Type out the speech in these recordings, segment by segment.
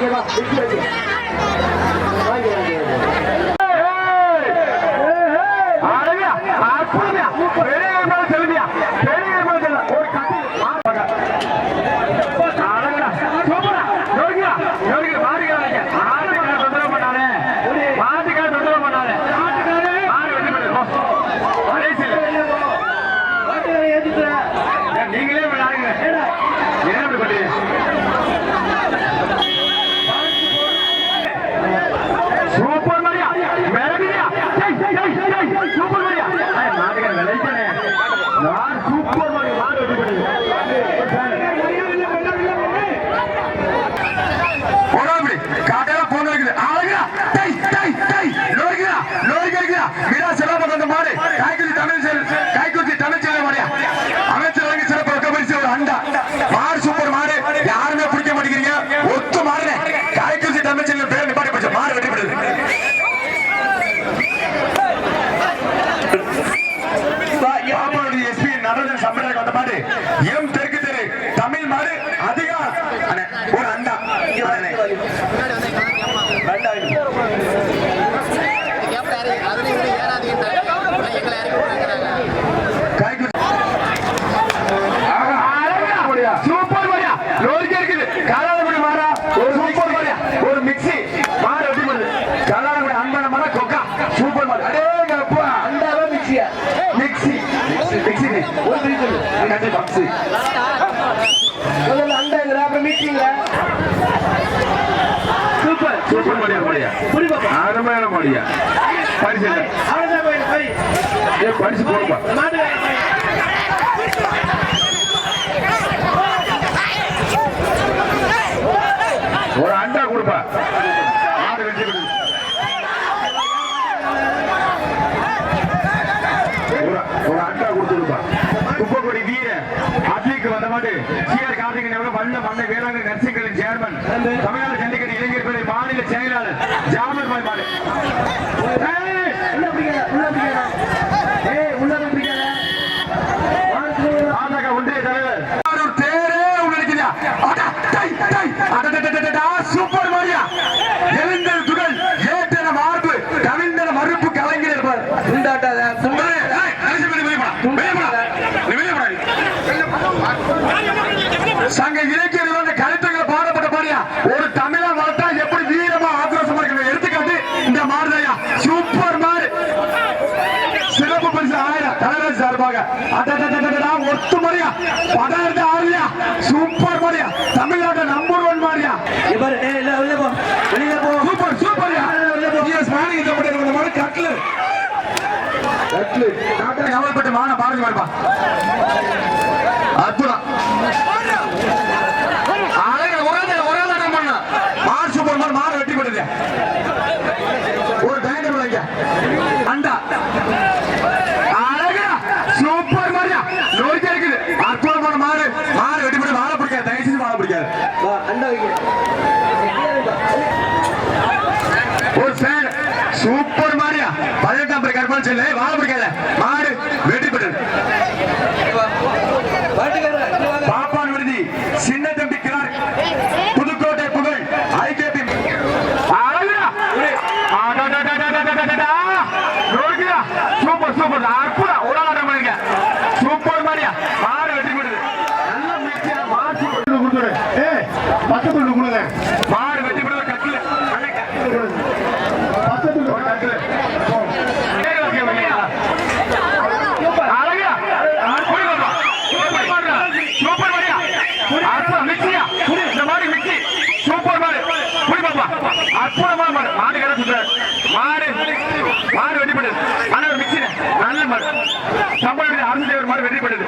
别了，别别。விட்டாய் மாட்டீங்க பரிசு பரிசு ஒரு அண்டா கொடுப்பா. ஒரு அண்டா கொடுத்துருப்பா குப்பக்குடி வீர அட்லிக்கு வந்த மாதிரி சிஆர் கார்த்திகன் அவர்கள் வந்த மண்ணை வேளாண் நர்சிங்களின் சேர்மன் தமிழ்நாடு ஜல்லிக்கட்டு இளைஞர்கள் சங்க இலக்கியர்கள் அந்த கருத்துக்களை பாடப்பட்ட பாடியா? ஒரு தமிழா வளர்த்தா எப்படி வீரமா ஆக்ரோஷமா இருக்கிற எடுத்துக்காட்டு இந்த மாறுதையா சூப்பர் மாறு சிறப்பு பரிசு ஆயிரம். தலைவர் சார்பாக. ஒத்து மாதிரியா? பதார்த்த ஆறுலையா? சூப்பர் மாறியா தமிழ்நாட்டை நம்பர் ஒன் மாறியா இவர் சூப்பர் சூப்பர் கட்லு கட்லு கவலைப்பட்டு மாண பாரதி வாழ்ப்பா சொல்லு வாழ பிடிக்காத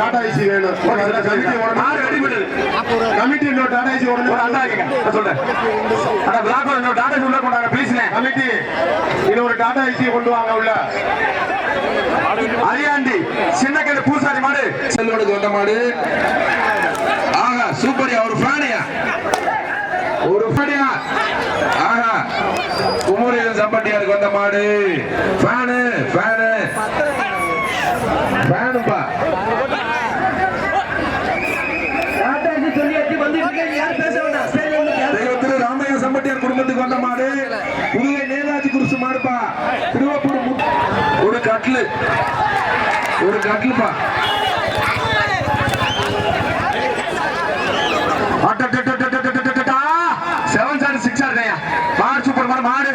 டாடா ஏசி வேணும். கமிட்டி ஓடணும். ஆறு அடிபடு கமிட்டி இன்னொரு டாடா ஏசி ஓடணும். ஒரு அண்ணா இருக்கீங்க சொல்றேன். அந்த பிளாக் இன்னொரு டாடா ஏசி உள்ள கொண்டாங்க ப்ளீஸ்ண்ணே கமிட்டி ஒரு டாடா ஏசியை கொண்டு வாங்க உள்ள. அரியாண்டி சின்னக்கடை பூசாரி மாடு. செல்வனுக்கு வந்த மாடு. ஆஹா சூப்பரியா ஒரு ஃபேனையா? ஒரு ஃபேனையா? ஆஹா குமரியன் சம்பட்டியாருக்கு வந்த மாடு. Fan fan. ஃபேனுப்பா கிராமத்து கொண்ட மாடு. புதுவை நேதாஜி குருசு மாடுப்பா. திருவப்பூர் ஒரு கட்லு ஒரு கட்லுப்பா செவன் சார் சிக்ஸ் சார் மாடு சூப்பர் மாடு மாடு.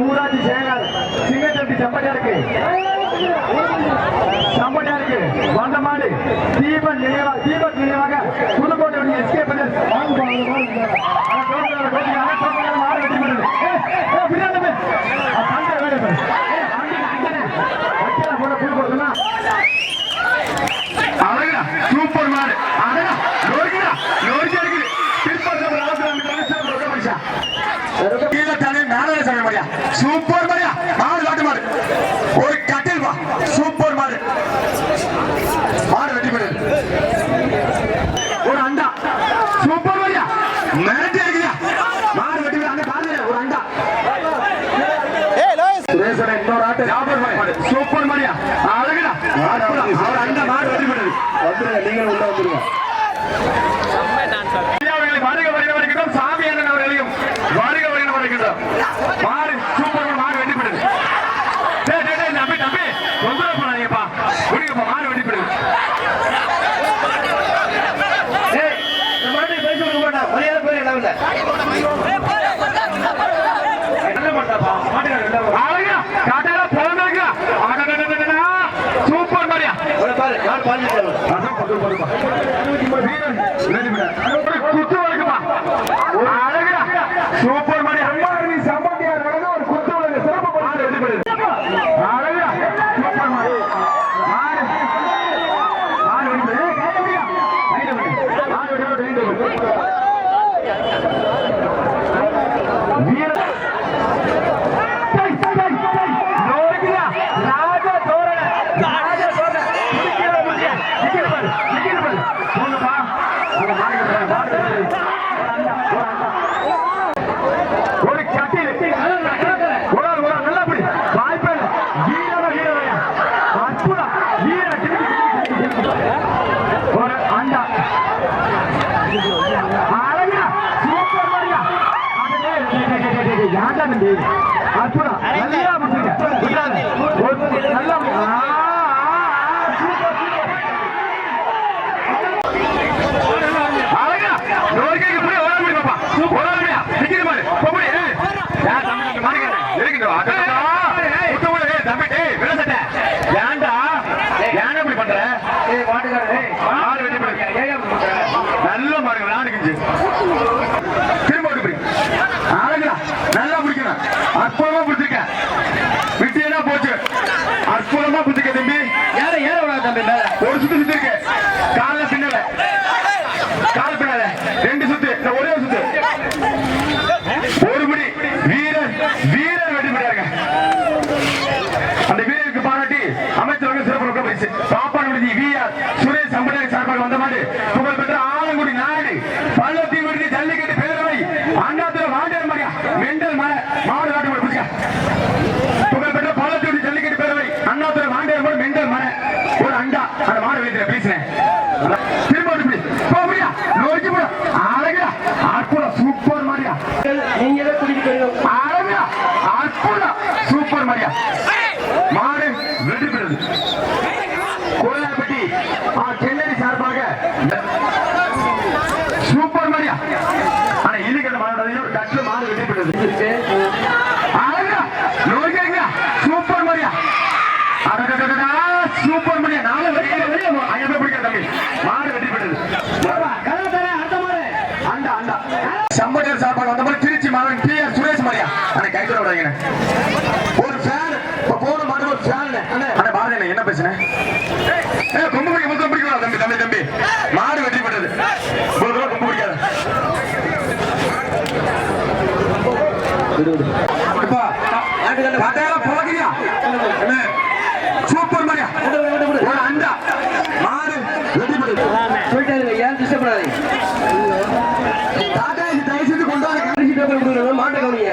ஊராட்சி செயலாளர் சிங்கத்தட்டி செம்பட்டா இருக்கு செம்பட்டா இருக்கு வண்டமாடு தீபன் நினைவா தீபன் நினைவாக புதுக்கோட்டை எஸ்கே பண்ணி மாடு வெற்றி பண்ணுறது குத்து வருக்குமா அழகா சூப்பர் Yeah. சம்பட்டர் சாப்பாடு வந்த மாதிரி திருச்சி மாணவன் டி ஆர் சுரேஷ் மரியா. அண்ணா கைத்தோட விடாங்க ஒரு ஃபேன் இப்ப போன மாடு ஒரு ஃபேன் அண்ணா. பாரதி என்ன பேசுனேன் ஏ கொம்பு பிடிக்க மொத்தம் பிடிக்கலாம் தம்பி தம்பி தம்பி. மாடு வெற்றி பெற்றது ஒரு தடவை கொம்பு பிடிக்காத. இப்பா கதையெல்லாம் புழக்கிறியா அண்ணே, சூப்பர் மரியா ஒரு அண்டா மாடு வெற்றி பெற்றது போயிட்டாருங்க ஏன் டிஸ்டர்ப் பண்ணாதீங்க டாடா இது தயவு செய்து கொண்டு வாங்க அரிசி பேப்பர் கொடுக்குறது மாட்டை கவனிங்க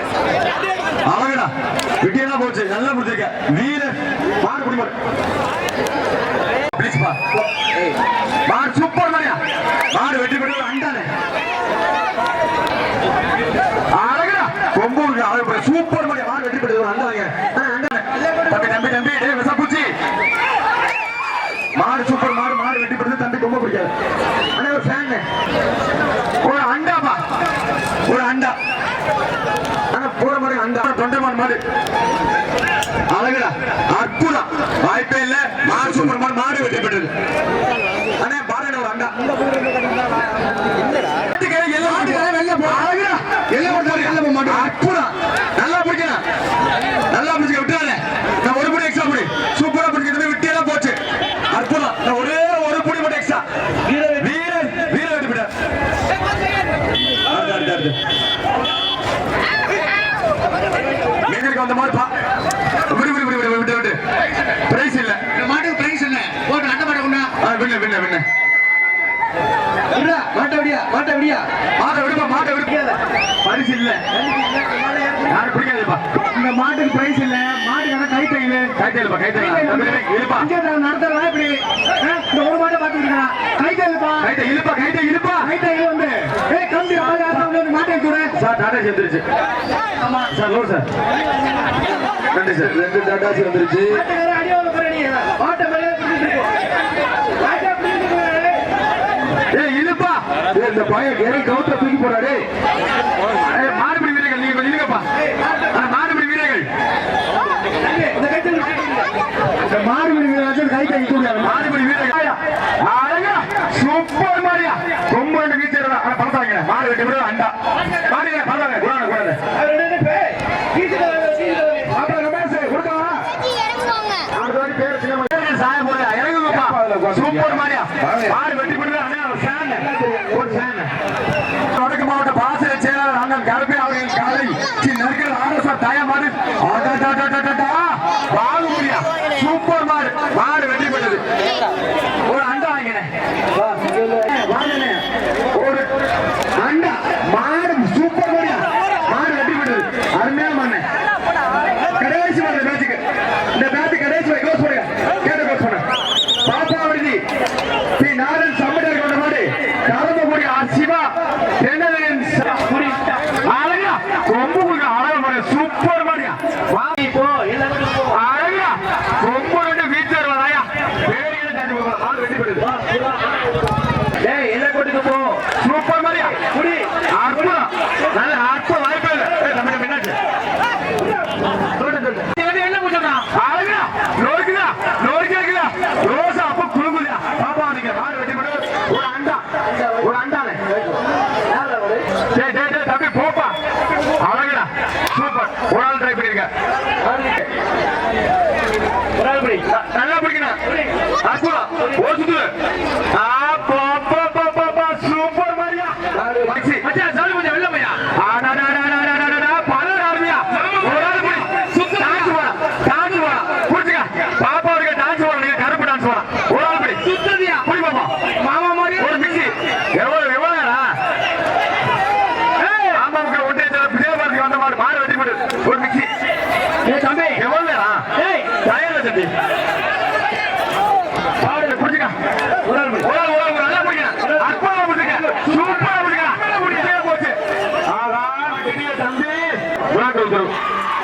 அழகடா விட்டியெல்லாம் போச்சு நல்லா பிடிச்சிருக்க வீர மாடு குடி மாடு ப்ளீஸ் பா மாடு சூப்பர் மணியா மாடு வெற்றி பெற்று அண்டானே அழகடா. கொம்பு இருக்கு, அழகு பாரு. சூப்பர் மணியா மாடு வெற்றி பெற்று அண்டாங்க தம்பி தம்பி தம்பி. டேய் விசப்பூச்சி. மாடு சூப்பர் மாடு மாடு வெட்டி பெற்று தம்பி கொம்பு பிடிக்காது. ஒரு ஃபேன் ஒரு அண்டாப்பா ஒரு அண்டா. ஆனா போற மாதிரி அந்த தொண்டைமான் மாடு. அழகுடா அற்புதம். வாய்ப்பே இல்ல. மார் சூப்பர் மாடு மாடு வெற்றி பெற்றது அண்ணே பாருங்க ஒரு அண்டா அழகுடா. அற்புதம். நல்லா பிடிக்கணும். நல்லா பிடிச்சுக்க, விட்டுறாத. நான் ஒரு புடி extra புடி. சூப்பரா பிடிக்கிறது, விட்டியெல்லாம் போச்சு. அற்புதம். நான் ஒரே ஒரு புடி மட்டும் extra. வீர வீர வெற்றி பெற்றார். அடுத்து, அடுத்து, அடுத்து. மேஜருக்கு வந்த மாதிரி பா விடு விடு விடு விடு விட்டு விட்டு பிரைஸ் இல்ல. இந்த மாட்டுக்கு பிரைஸ் என்ன? போட்டு அட்டை மாட்டை கொண்டா? ஆ, விண்ண விண்ண மாட்டை விடியா மாட்டை விடியா? மாட்டை விடுப்பா மாட்டை விடுப்பாத பரிசு இல்ல. யாரும் பிடிக்காதுப்பா. இந்த மாட்டுக்கு பிரைஸ் இல்ல. மாட்டுக்கான கை தையல் கை தையலுப்பா கை தையல் இழுப்பா. பஞ்சாயத்து நடத்துறதா இப்படி இந்த ஒரு மாட்டை பாத்துக்கிட்டா கை தையல்ப்பா கை தை இழுப்பா கை தை இழுப்பா. கை தையல் வந்து. ஏய் கம்பி ஆகாத மாட்டை கூட சார் டாடா சேர்ந்துருச்சு ஆமா. Sir load sir. நன்றி சார் ரெண்டு டாடாசி வந்துருச்சு. இழுப்பா. இந்த பையன் கெரி கவுத்த தூக்கி போறாரு மாறுபடி வீரர்கள் நீங்க கொஞ்சம் இருங்கப்பா மாறுபடி வீரர்கள். மாறுபடி வீரராஜன் கை கை தூக்காரு மாறுபடி வீரர்கள். அழகா. சூப்பர் மாரியா. கொம்பு ரெண்டு வீச்சு பணத்தாங்க மாறு ரெண்டு பேரும் அண்டா. சூப்பர் மாடு. மாடு வெற்றி பெற்றது ஓட்டுது ஆ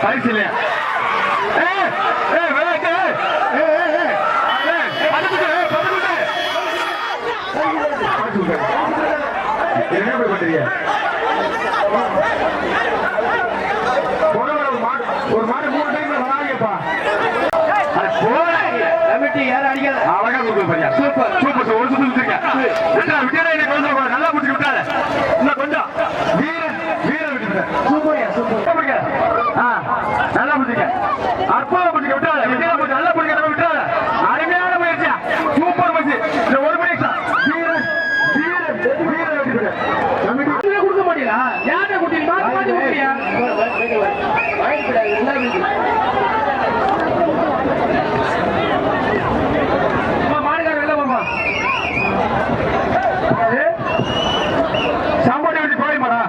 பதுக்குட்டு. இல்லையா என்ன பண்றீங்க? ஒரு மாடு ஒரு மூணு டைம் வராங்கப்பா. அழகா கொடுக்குது சூப்பர் சூப்பர் ஒரு சுத்து விட்டா விட்டா என்ன நல்லா முடிச்சு விட்டாரு இன்னும் கொஞ்சம் வீரன் வீரன் விட்டு சூப்பர்யா சூப்பர் பிடிக்க ஆ நல்லா பிடிச்சிக்க அற்புதம் பிடிக்க விட்டாத விட்டா பிடிச்சி நல்லா பிடிக்க நம்ம விட்டாத அருமையான முயற்சியா சூப்பர் முயற்சி இந்த ஒரு மணி வீரன் வீரன் வீரன் விட்டு கமிட்டி கொடுக்க மாட்டீங்களா யார்கிட்ட கொடுத்தீங்க மாத்தி மாத்தி கொடுத்தீங்க அம்மா, மாடுகார வெளில போமா சாப்பாடு கோழிமாடா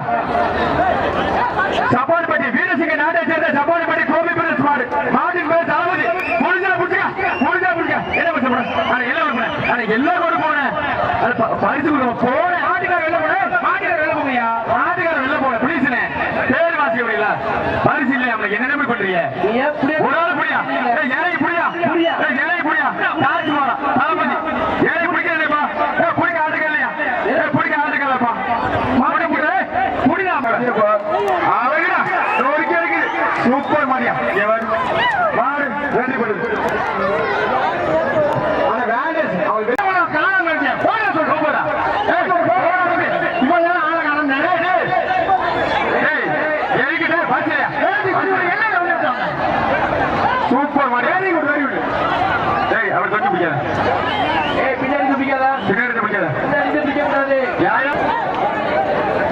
சப்பாடுபட்டி வீரசிங்க நாட்டை சேர்ந்த சப்பாடுபட்டி கோபி பிரதேஷ் மாடு மாட்டின் பேர் தளபதி முடிஞ்சா புடிச்சுக்க முடிஞ்சா புடிச்சுக்க என்ன பண்ண போறேன் ஆனா எல்லாம் போனேன் ஆனா எல்லாம் கொண்டு போனேன் அது ப- பரிசு கொடுக்க போனேன் மாட்டுக்கார வெளில போனேன் மாட்டுக்கார வெளில போங்கய்யா. நாட்டுக்காரர் வெளில போனேன் பிளீஸ்னே பேர் வாசிக்க முடியல பரிசு இல்லை நம்மளுக்கு என்ன நம்பி பண்றீங்க ஒரு ஆள் புரியா? புரியா? புரியா. தாஜ் மஹாலா தளபதி ஏழை பிடிக்கலையப்பா ஏ பிடிக்க ஆட்டுக்க இல்லையா ஏ பிடிக்க ஆட்டுக்க இல்லப்பா மாடு புடி புடிடா அழகுடா நோரிக்க இருக்குது சூப்பர் மாடியா எவன் மாடு வேண்டி கொடுது ஆனா வேண்டஸ் அவள் வேணா காணாம இருக்கியா போடா சொல்ற போடா ஏய் போடா தம்பி இவன் ஏன் ஆள காணோம் டேய் டேய் எரிக்கிட்டே பாத்தியா என்ன கவனிச்சாங்க சூப்பர் மாடி வெரி குட் வெரி குட் டேய் அவர் தொட்டு பிடிக்காத ஏய் பின்னாடி துப்பிக்காதா பின்னாடி பிடிக்காத பின்னாடி துப்பிக்க கூடாது யாயா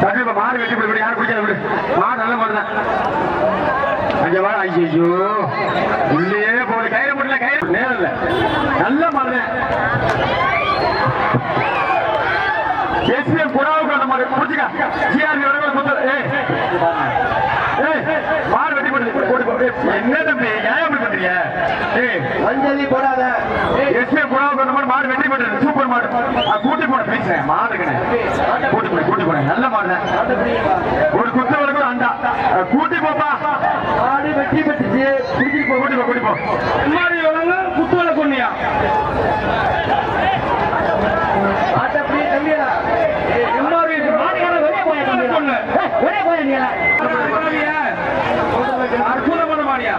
தம்பி மாடு வெட்டி போய் யாரும் பிடிக்காத விடு. மாடு நல்ல மாடு தான் அங்க வா ஐயோ உள்ளே போடு கயிறு முடியல கயிறு நேரம் இல்ல. நல்ல மாடு எஸ்பிஎம் குடாவுக்கு அந்த மாதிரி பிடிச்சிக்க. ஜிஆர்பி வரைக்கும் முத்தல் ஏய். ஏய் மாடு வெட்டி போட்டு போட்டு என்ன தம்பி ஏன் இப்படி பண்றீங்க? ஏய் மஞ்சளி போடாத. எஸ்பிஎம் புறாவுக்கு அந்த மாதிரி மாடு வெட்டி போட்டு சூப்பர் மாடு. கூட்டி போட பேசுறேன் மாடுக்குன்னு கூட்டி போடு கூட்டி போடு. நல்ல மாடு ஒரு குத்து வரைக்கும் அண்டா. கூட்டி போப்பா. மாடு வெட்டி பெற்றுச்சு கூட்டி போ. கூட்டி போ கூட்டி போ. மாடு எவ்வளவு குத்து வலை கொண்டியா வெளியே போய் அற்புதமான மாடியா?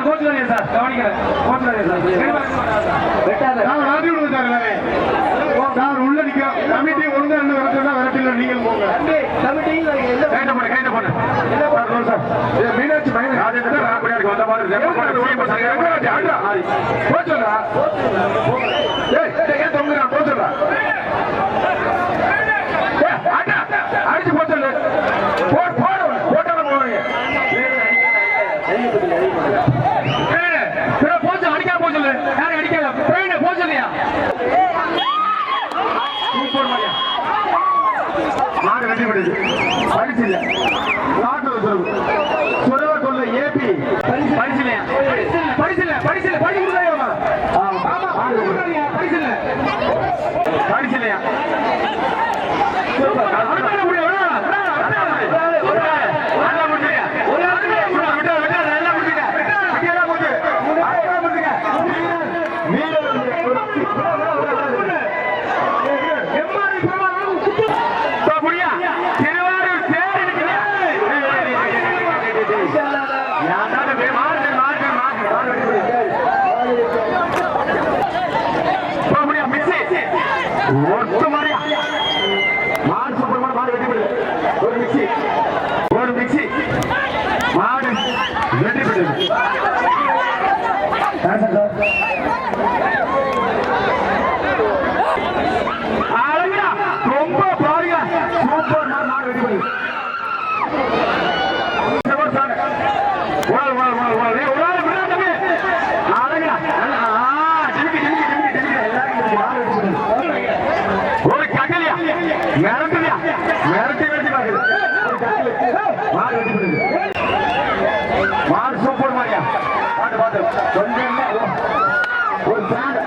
சார் கவனிக்கிறேன் சார் கவனிக்கிறேன் கோச்சுக்காதீங்க சார் நான் விளாட்டி விடுங்க சார் எல்லாமே சார் உள்ள நிக்க கமிட்டி ஒழுங்கா இருந்து விரட்டுனா விரட்டில நீங்கள் போங்க எந்த கைட்ட போடு கைட்ட போடு சார் மீனாட்சி மைனர் ராஜேந்திர ராமடியாருக்கு வந்த மாதிரி ரெம்ப போடு சீமா சரியா ஆண்டா போச்சுடா ஏய் டேய் ஏன் தொங்குறா போச்சுடா ஏய் ஆண்டா அடிச்சு போச்சுடா போடு போடு போட்டால போவாங்க போச்சு அடிக்காம போச்சு யாரும் அடிக்கல பிரவீன போச்சு இல்லையா சூப்பர் மாதிரியா மாடு வெட்டி விடுது பரிசு இல்ல. நாட்டு உத்தரவு சுரவ கொள்ள ஏபி பரிசு இல்லையா? பரிசு இல்ல.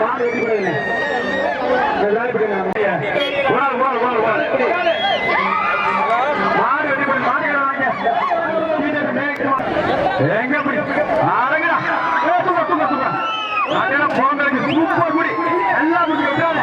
மாடு வெட்டி போடுங்க எங்க போய் அரங்கடா போங்க சூப்பர் குடி. எல்லாம் முடிச்சு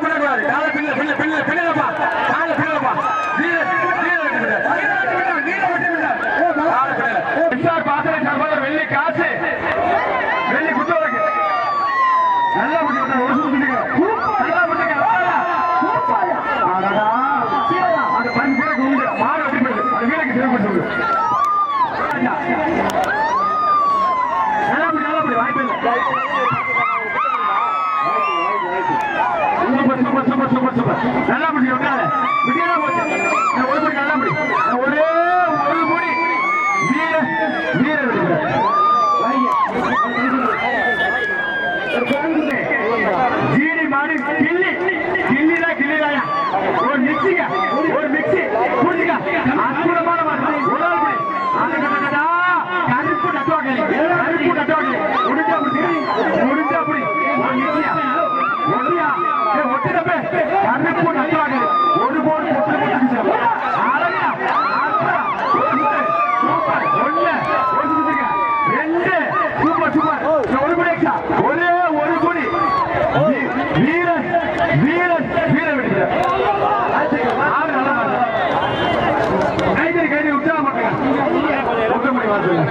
wondering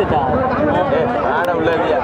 அடிச்சுட்டா ஆட உள்ளதியா